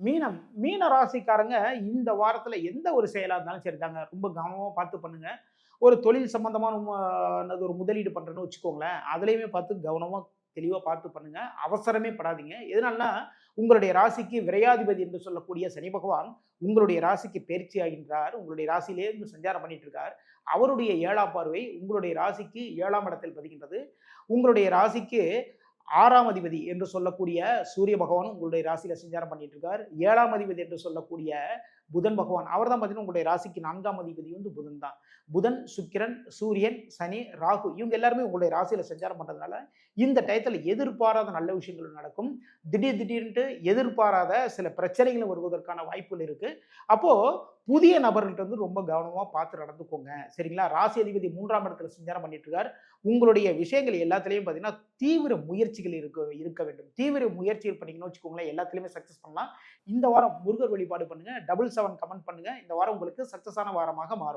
மீனம் மீன ராசிக்காரங்க இந்த வாரத்தில் எந்த ஒரு செயலாக இருந்தாலும் சரி தாங்க ரொம்ப கவனமாக பார்த்து பண்ணுங்க. ஒரு தொழில் சம்மந்தமான ஒரு முதலீடு பண்ணுறேன்னு வச்சுக்கோங்களேன் அதுலேயுமே பார்த்து கவனமாக தெளிவாக பார்த்து பண்ணுங்க. அவசரமே படாதீங்க. எதனால்னா உங்களுடைய ராசிக்கு விரையாதிபதி என்று சொல்லக்கூடிய சனி பகவான் உங்களுடைய ராசிக்கு பயிற்சி ஆகின்றார். உங்களுடைய ராசியிலே இருந்து சஞ்சாரம் பண்ணிட்டு இருக்கார். அவருடைய ஏழாம் பார்வை உங்களுடைய ராசிக்கு ஏழாம் இடத்தில் பதிகின்றது உங்களுடைய ராசிக்கு ஆறாம் அதிபதி என்று சொல்லக்கூடிய சூரிய பகவான் உங்களுடைய ராசியில சஞ்சாரம் பண்ணிட்டு இருக்கார் ஏழாம் அதிபதி என்று சொல்லக்கூடிய புதன் பகவான் அவர் தான் பார்த்தீங்கன்னா உங்களுடைய ராசிக்கு நான்காம் அதிபதி வந்து புதன் தான். புதன் சுக்கிரன் சூரியன் சனி ராகு இவங்க எல்லாருமே உங்களுடைய ராசியில சஞ்சாரம் பண்றதுனால இந்த டயத்துல எதிர்பாராத நல்ல விஷயங்கள் நடக்கும். திடீர் திடீர்னுட்டு எதிர்பாராத சில பிரச்சனைகள் வருவதற்கான வாய்ப்புகள் இருக்கு. அப்போ புதிய நபர்கள்ட்ட வந்து ரொம்ப கவனமாக பார்த்து நடந்துக்கோங்க. சரிங்களா? ராசி அதிபதி மூன்றாம் இடத்துல சஞ்சாரம் பண்ணிட்டு இருக்கார் உங்களுடைய விஷயங்கள் எல்லாத்துலேயும் பார்த்தீங்கன்னா தீவிர முயற்சிகள் இருக்க இருக்க வேண்டும். தீவிர முயற்சிகள் பண்ணீங்கன்னு வச்சுக்கோங்களேன் எல்லாத்துலேயுமே சக்ஸஸ் பண்ணலாம். இந்த வாரம் முருகர் வழிபாடு பண்ணுங்க. டபுள் செவன் கமெண்ட் பண்ணுங்க. இந்த வாரம் உங்களுக்கு சக்ஸஸான வாரமாக மாறும்.